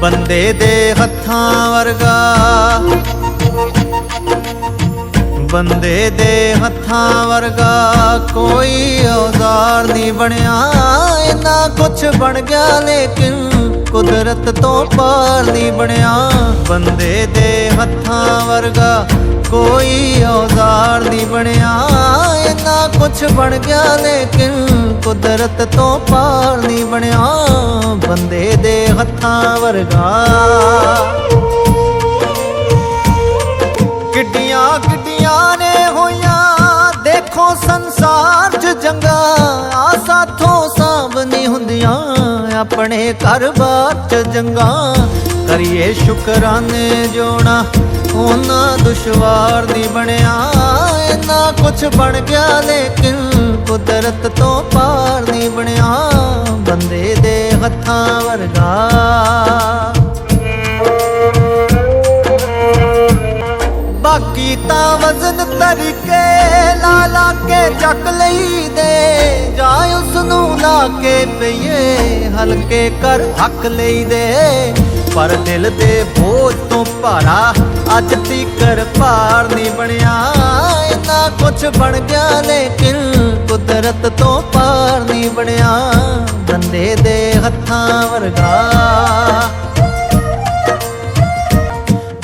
ਬੰਦੇ ਦੇ ਹੱਥਾਂ ਵਰਗਾ। ਬੰਦੇ ਦੇ ਹੱਥਾਂ ਵਰਗਾ ਕੋਈ ਔਜ਼ਾਰ ਨਹੀਂ ਬਣਿਆ। ਇੰਨਾ ਕੁਛ ਬਣ ਗਿਆ ਲੇਕਿਨ ਕੁਦਰਤ ਤੋਂ ਪਾਰ ਨਹੀਂ ਬਣਿਆ। ਬੰਦੇ ਦੇ ਹੱਥਾਂ ਵਰਗਾ ਕੋਈ ਔਜ਼ਾਰ ਨਹੀਂ ਬਣਿਆ। ਕੁਛ ਬਣ ਗਿਆ ਲੇਕਿਨ ਕੁਦਰਤ ਤੋਂ ਪਾਰ ਨਹੀਂ ਬਣਿਆ। ਬੰਦੇ ਦੇ ਹੱਥਾਂ ਵਰਗਾ। ਕਿੱਡੀਆਂ ਕਿੱਡੀਆਂ ਨੇ ਹੋਈਆਂ, ਦੇਖੋ ਸੰਸਾਰ 'ਚ ਜੰਗਾ। ਆ ਸਾਥੋਂ ਸਾਂਭ ਨਹੀਂ ਹੁੰਦੀਆਂ, ਆਪਣੇ ਘਰ-ਬਾਰ 'ਚ ਜੰਗਾ। ਕਰੀਏ ਸ਼ੁਕਰਾਨੇ ਜੋਣਾ ਉਹਨਾਂ ਦੁਸ਼ਵਾਰ ਨਹੀਂ ਬਣਿਆ। ਇੰਨਾ ਕੁਛ ਬਣ ਗਿਆ, ਲੇਕਿਨ ਕੁਦਰਤ ਤੋਂ ਪਾਰ ਨਹੀਂ ਬਣਿਆ। ਬੰਦੇ ਦੇ ਹੱਥਾਂ ਵਰਗਾ। ਬਾਕੀ ਤਾਂ ਵਜ਼ਨ ਤਰੀਕੇ ਲਾ ਲਾ ਕੇ ਚੱਕ ਲਈਦੇ। ਜਾਂ ਉਸ ਨੂੰ ਲਾ ਕੇ ਪਈਏ, ਹਲਕੇ ਕਰ ਹੱਕ ਲਈਦੇ। ਪਰ ਦਿਲ ਦੇ ਬੋਝ ਤੋਂ ਭਾਰਾ ਅੱਜ ਤੀਕਰ ਭਾਰ ਨਹੀਂ ਬਣਿਆ। ਇੰਨਾ ਕੁਛ ਬਣ ਗਿਆ, ਲੇਕਿਨ ਕੁਦਰਤ ਤੋਂ ਪਾਰ ਨਹੀਂ ਬਣਿਆ। ਬੰਦੇ ਦੇ ਹੱਥਾਂ ਵਰਗਾ।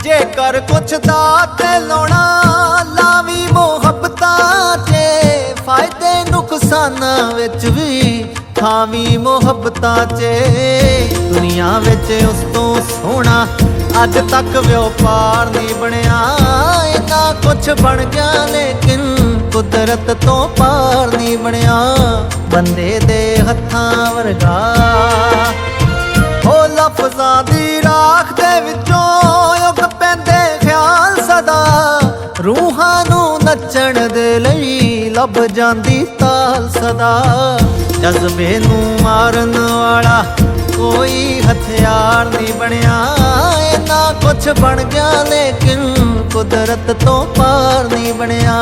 ਜੇਕਰ ਕੁਛ ਦਾ ਤੇ ਲਾਵੀ ਮੁਹੱਬਤਾਂ 'ਚ ਫਾਇਦੇ ਨੁਕਸਾਨਾਂ ਵਿੱਚ ਵੀ ਥਾਵੀ ਮੁਹੱਬਤਾਂ 'ਚ ਦੁਨੀਆ ਵਿੱਚ ਉਸ ਤੋਂ ਸੋਹਣਾ ਅੱਜ ਤੱਕ ਵਪਾਰ ਨਹੀਂ ਬਣਿਆ। ਇੰਨਾ ਕੁਛ ਬਣ ਗਿਆ ਲੇਕਿਨ ਕੁਦਰਤ ਤੋਂ ਪਾਰ ਨਹੀਂ ਬਣਿਆ। ਬੰਦੇ ਦੇ ਹੱਥਾਂ ਵਰਗਾ। ਉਹ ਲਫ਼ਜ਼ਾਂ ਦੀ ਰਾਖ ਦੇ ਵਿੱਚੋਂ ਉਗ ਪੈਂਦੇ ਖਿਆਲ ਸਦਾ। ਰੂਹਾਂ ਨੂੰ ਨੱਚਣ ਦੇ ਲਈ ਲੱਭ ਜਾਂਦੀ ਤਾਲ ਸਦਾ। ਜਜ਼ਬੇ ਨੂੰ ਮਾਰਨ ਵਾਲਾ ਕੋਈ ਹਥਿਆਰ ਨਹੀਂ ਬਣਿਆ। ਕੁਛ ਬਣ ਗਿਆ ਲੇਕਿਨ ਕੁਦਰਤ ਤੋਂ ਪਾਰ ਨਹੀਂ ਬਣਿਆ।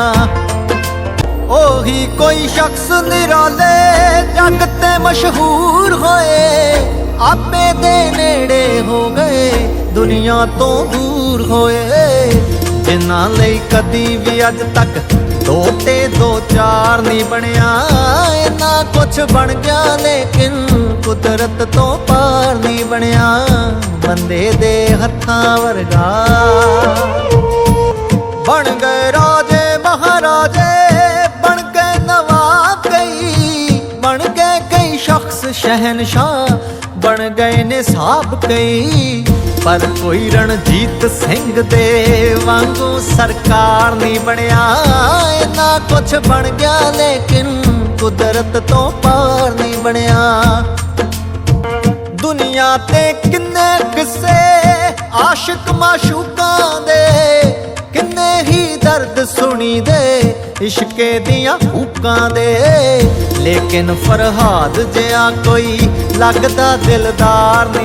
ਉਹੀ ਕੋਈ ਸ਼ਖਸ ਨਿਰਾਲੇ ਜੱਗ ਤੇ ਮਸ਼ਹੂਰ ਹੋਏ। ਆਪੇ ਦੇ ਨੇੜੇ ਹੋ ਗਏ, ਦੁਨੀਆ ਤੋਂ ਦੂਰ ਹੋਏ। ਜਿਨ੍ਹਾਂ ਲਈ ਕਦੀ ਵੀ ਅੱਜ ਤੱਕ ਦੋ ਤੇ ਦੋ ਚਾਰ ਨਹੀਂ ਬਣਿਆ। ਇੰਨਾ ਕੁਛ ਬਣ ਗਿਆ ਲੇਕਿਨ ਕੁਦਰਤ ਤੋਂ ਪਾਰ ਨਹੀਂ ਬਣਿਆ। ਬੰਦੇ ਦੇ ਹੱਥਾਂ ਵਰਗਾ। ਬਣ ਗਏ ਰਾਜੇ, ਮਹਾਰਾਜੇ, ਬਣ ਗਏ ਨਵਾਬ ਕਈ। ਬਣ ਗਏ ਕਈ ਸ਼ਖਸ ਸ਼ਹਿਨशाह ਬਣ ਗਏ ਨੇ ਸਾਬ ਕਈ। ਪਰ ਕੋਈ ਰਣਜੀਤ ਸਿੰਘ ਦੇ ਵਾਂਗੂ ਸਰਕਾਰ ਨਹੀਂ ਬਣਿਆ। ਇੰਨਾ ਕੁਛ ਬਣ ਗਿਆ, ਲੇਕਿਨ ਕੁਦਰਤ ਤੋਂ ਪਾਰ ਨਹੀਂ ਬਣਿਆ। ਦੁਨੀਆ ਤੇ ਕਿੰਨੇ ਕਿੱਸੇ, ਆਸ਼ਿਕ ਮਾਸ਼ੂਕਾਂ ਦੇ। ਕਿੰਨੇ ਹੀ ਦਰਦ ਸੁਣੀ ਦੇ ਇਸ਼ਕੇ ਦੀਆਂ ਹੂਕਾਂ ਦੇ। ਲੇਕਿਨ ਫਰਹਾਦ ਜਿਹਾ ਕੋਈ ਲੱਗਦਾ ਦਿਲਦਾਰ ਨਹੀਂ।